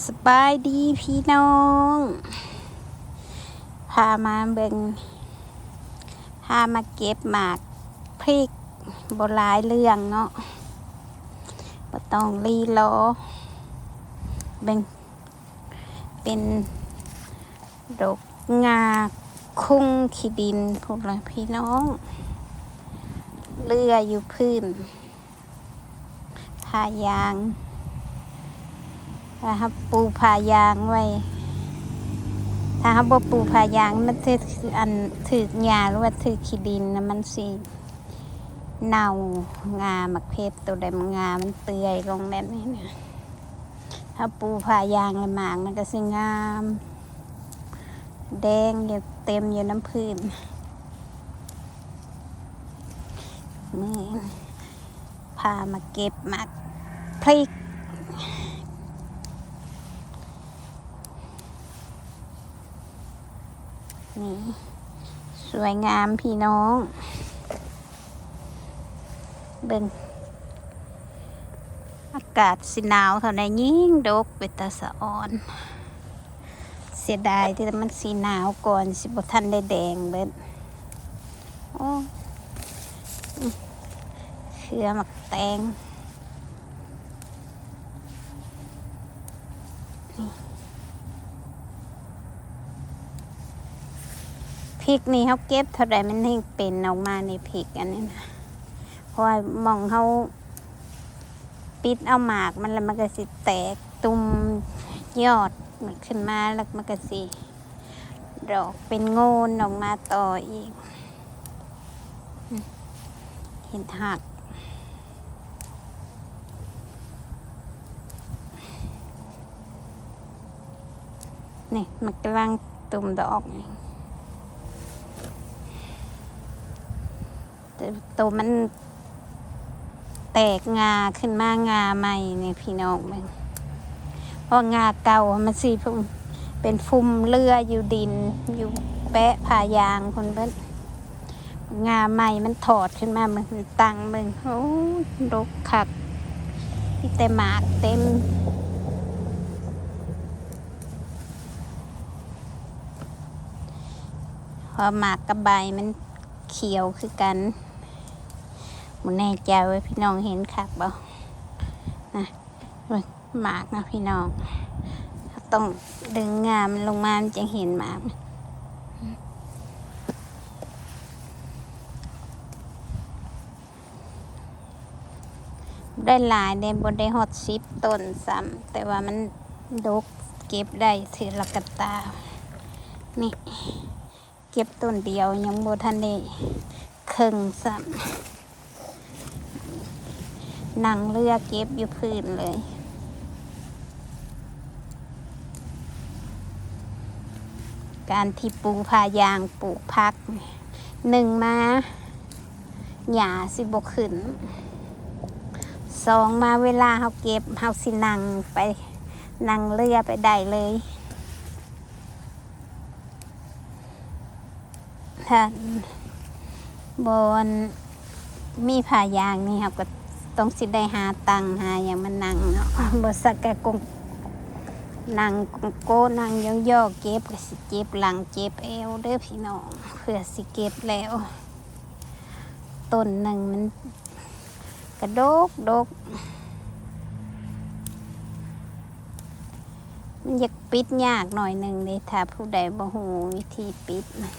สบายดีพี่น้องพามาเบิงพามาเก็บหมากพริกโบหลายเรื่องเนาะบต้องรีรอเบิงเป็นดอกงาคุ้งขี้ดินพวกเราพี่น้องเรืออยู่พื้นพายาง นะครับปูพายางไว้ ถ้าเขาบปูพายางมันถืออันถือกหญ้าหรือว่าถือขี้ดินนะมันสิเน่างาหมักเพชรตัวใดมันงา มันเปื่อยลงแบบนี้เนี่ยถ้าปูพายางละหมากมันก็สิงาม แดงอยู่เต็มอยู่น้ำพื้นนี่พามาเก็บหมักพริก นี่ สวยงามพี่น้อง เบิ่งอากาศสิหนาวเท่าใดยิ่งดกเป็นตาสะอ่อน เสียดายที่มันสีหนาวก่อนสิบทันได้แดงเบิดโอ้เครือมักแตง พริกนี่เขาเก็บเท่าใดมันให้เป็นออกมาในพริกอันนี้นะเพราะว่ามองเขาปิดเอาหมากมันแล้วมันก็สิแตกตุ่มยอดมันขึ้นมาแล้วมันก็สิดอกเป็นโงนออกมาต่ออีกอืมเห็นหักนี่มันกำลังตุ่มดอกนี่ ตัวมันแตกงาขึ้นมางาใหม่เนี่ยพี่น้องมึงเพราะงาเก่ามันสีพุ่มเป็นฟุมเลืออยู่ดิน อยู่แปะผ่ายางคนเบิ้ลงาใหม่มันถอดขึ้นมามึงตังมึงโอ้ยรกขักพี่แต่หมากเต็มพอหมากกับใบมันเขียวคือกัน มันแน่ใจไว้พี่น้องเห็นคักบ่นะเบิ่งหมากนะพี่น้อง ต้องดึงงามลงมามันจะเห็นหมากได้หลายได้บนได้ฮอตซิปต้นซ้ำแต่ว่ามันดกเก็บได้ถือละกตา นี่ เก็บต้นเดียวยังโบทันได้ครึ่งซ้ำ นั่งเรือเก็บอยู่พื้นเลย การที่ปูพายางปลูกพักหนึ่งมาหญ้าสิบกขึ้นสองมาเวลาเขาเก็บเขาสินั่งไปนั่งเรือไปได้เลยถ้าบนมีผ่ายางนี่ครับก็ ต้องสิได้หาตังค์หาอย่างมันนั่งเนาะบสักแกกงนั่งกงโก้นั่งย่องย่อเก็บก็สิเจ็บหลังเจ็บเอวเด้อพี่น้องเพื่อสิเก็บแล้วต้นหนึ่งมันกระดกดกมันอยากปิดยากหน่อยหนึ่งเลยถ้าผู้ใดบ่หูวิธีปิดมัน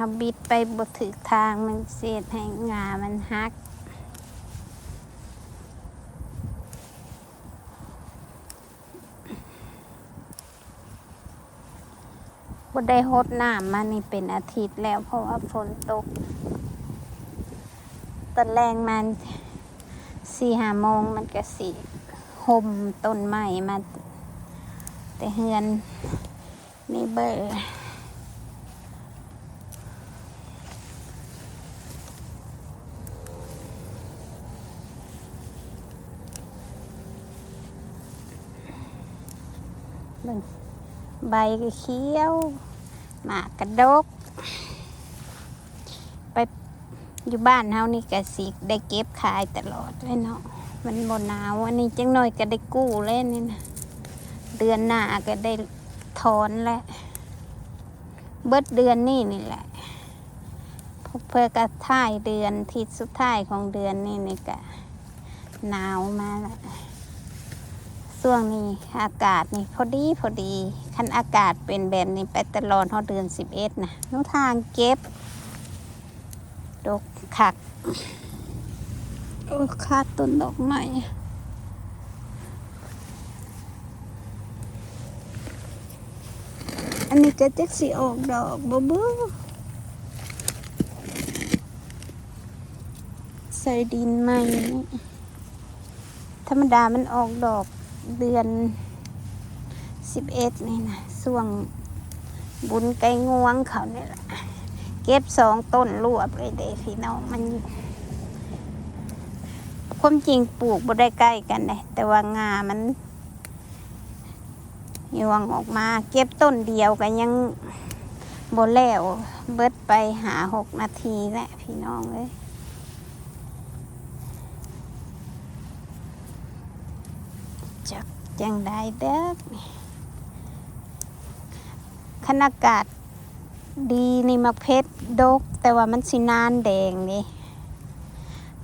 ถ้าเราบิดไปบดถึกทางมันเสียดให้งามันหัก บดได้หดน้ำมานี่เป็นอาทิตย์แล้วเพราะว่าฝนตก ตอนแรงมันสี่หาโมงมันก็สีห่มต้นไม้มา แต่เฮือนนี่เบอร์ บิ่งใบก็เขียวหมากกระดก ไปอยู่บ้านเฮานี่ก็สิได้เก็บขายตลอดเลยเนาะมันบ่หนาวอันนี้จังหน่อยก็ได้กู้เลยนี่นะเดือนหน้าก็ได้ถอนแล้วเบิดเดือนนี่นี่แหละเพื่อกระท่ายเดือนที่สุดท้ายของเดือนนี่นี่ก็หนาวมาแล้ว ช่วงนี้อากาศนี่พอดีพอดีคันอากาศเป็นแบบนี้ไปตลอดเท่าเดือนสิบเอ็ดนะนุทางเก็บดอกขักโอ้ขาดต้นดอกไม้อันนี้ก็จะสีออกดอกบ่บื่อใส่ดินใหม่ธรรมดามันออกดอก เดือนสิบเอ็ดนี่นะช่วงบุญไก่งวงเขาเนี่ยแหละเก็บสองต้นรวบเลยเด้พี่น้องมันความจริงปลูกบ่ได้ใกล้กันเลยแต่ว่างามันยวงออกมาเก็บต้นเดียวกันยังบ่แล้วเบิดไปหาหกนาทีแหละพี่น้องเลย จักจังได้เด้อขนากาศดีนี่มักเพชรดก แต่ว่ามันสินานแดงนี่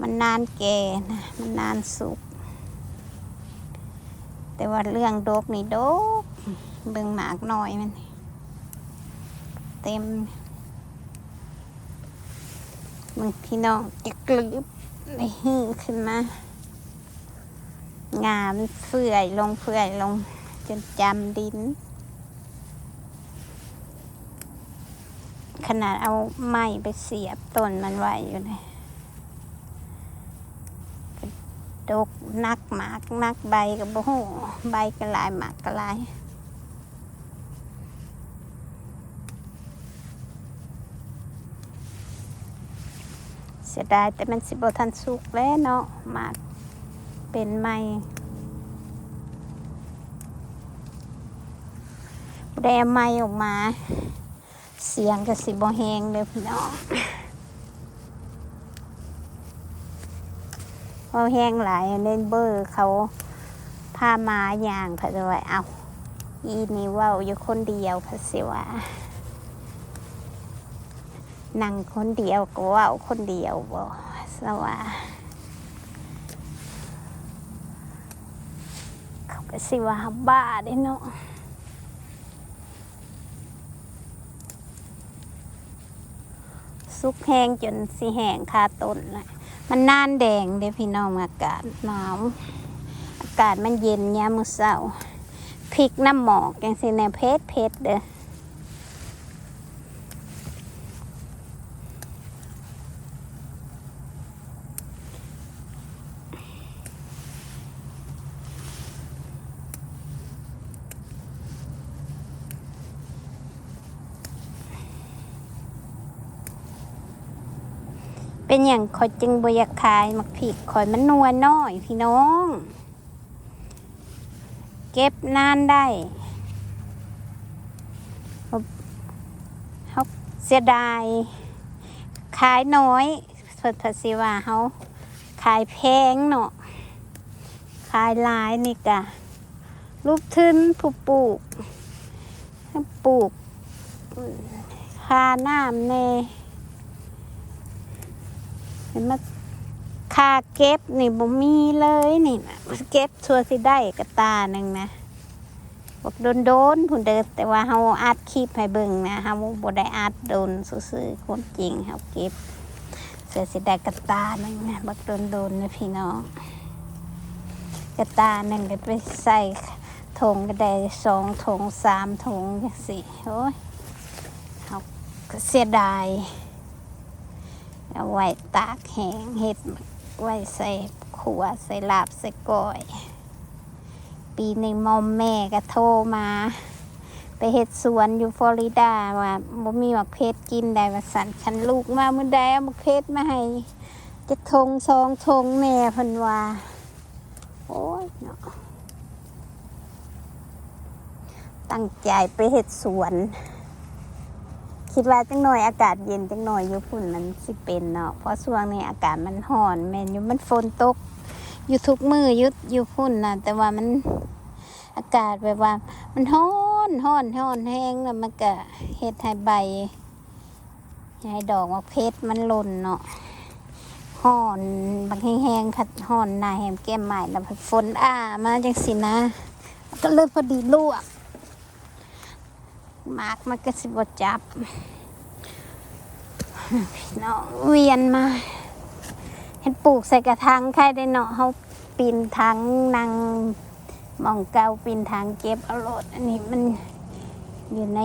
มันนานแก่นะมันนานสุก แต่ว่าเรื่องดกนี่ดกเบิ่งหมากหน่อยมัน เต็มมึงพี่น้องจะกลืบในหื้อขึ้นมา งามนเฟื่อยลงเฟื่อยลงจนจำดิน ขนาดเอาไม้ไปเสียบต้นมันไว้อยู่เลยดกนักหมากนักใบกับโบหูใบกระลายหมากกระลายเสียดายแต่มันสิบทันสุกแล้วเนาะหมาก เป็นไม้ได้เอาไม้ออกมา เสียงก็สิบ่แหงเลยพี่น้องพอแห้งหลายเน้นเบอร์เขาพามาอย่างพะด้วยเอาอีนี่ว่าอยู่คนเดียวพะสิว่านั่งคนเดียวก็ว่าคนเดียวบ่สว่าเขา ก็สิว่าบ้าเด้เนาะซุกแห้งจนสีแห้งคาต้นเลยมันน่านแดงเด้พี่น้องอากาศหนาวอากาศมันเย็นยามมื้อเช้าพริกน้ำหมอกจังสีแนเพชรเพชรเด้อ เป็นอย่างคอยจึงบอยากขายมักผิดคอยมันนวลน้อยพี่น้อง เก็บนานได้เขาเสียดายขายน้อยสดภาษีว่าเขาขายแพงเนาะขายหลายนี่กะรูปทึนผู้ปลูกปลูกคาน้ำเน่ ห็นมาค่าเก็บนี่บ่มีเลยนี่นะเก็บชัวร์สิได้กระตาหนึ่งนะบอกโดนโดนผู้เดิมแต่ว่าเฮาอัดคลิปให้เบิ่งนะเฮาบ่ได้อัดโดนซื่อๆความจริงเฮาเก็บเสือสิได้กระตาหนึ่งนะบักโดนโดนนะพี่น้องกระตาหนึ่งก็ไปใส่ถุงก็ได้สองถุงสามถุงจังซี่โอ้ยเฮาเสียดาย เอาไว้ตากแห้งเห็ดไว้ใส่ขัวใส่ลาบใส่ก้อย ปีหนึ่งมอมแม่ก็โทรมา ไปเห็ดสวนอยู่ฟลอริดาว่าบ่มีหมักเพชรกินได้ว่าสันคันลูกมาเมื่อใดเอาหมักเพชรมาให้จะทงซองทงแม่พันว่า โอ้ยเนาะตั้งใจไปเห็ดสวน คิดว่าจังหน่อยอากาศเย็นจังหน่อยอยู่พุ่นมันสิเป็นเนาะเพราะช่วงนี้อากาศมันร้อนแม่นอยู่มันฝนตกอยู่ทุกมืออยุดอยู่พุ่นนะแต่ว่ามันอากาศแบบว่า มันร้อนร้อนร้อนแห้งแล้วมันก็เฮ็ดให้ใบให้ดอกมะเพชรมันหล่นเนาะห้อนบางแห้งๆคัดห้อนหนาแหมแก้มใหม่แล้วฝนอ่ามาจังสินะ ก็เลยพอดีลวก มากมันก็สิบจับพี่น้องเวียนมา เห็นปลูกใส่กระถางใครได้เนาะเขาปีนทางนางมองเกาปีนทางเก็บอรถอันนี้มันอยู่ใน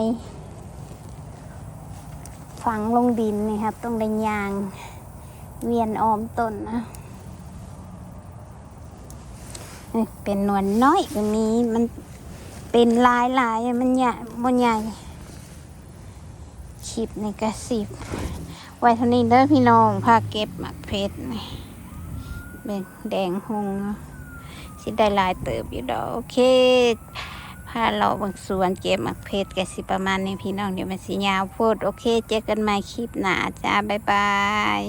ฝังลงดินนี่ครับ ต้องได้ยางเวียนออมต้นนะเป็นหนวลน้อยแบบนี้มัน เป็นลายลายมันใหญ่บนใหญ่คลิปในกระสิบ ไว้เท่านี้เด้อพี่น้องพาเก็บหมักเพชรนี่เป็นแดงหงสิได้หลายเติบอยู่ดอกโอเคพาเราบางส่วนเก็บหมักเพชรกันสิประมาณนี้พี่น้องเดี๋ยวมันสิยาวโพูดโอเค เจอกันใหม่คลิปหน้าจ้าบ๊ายบาย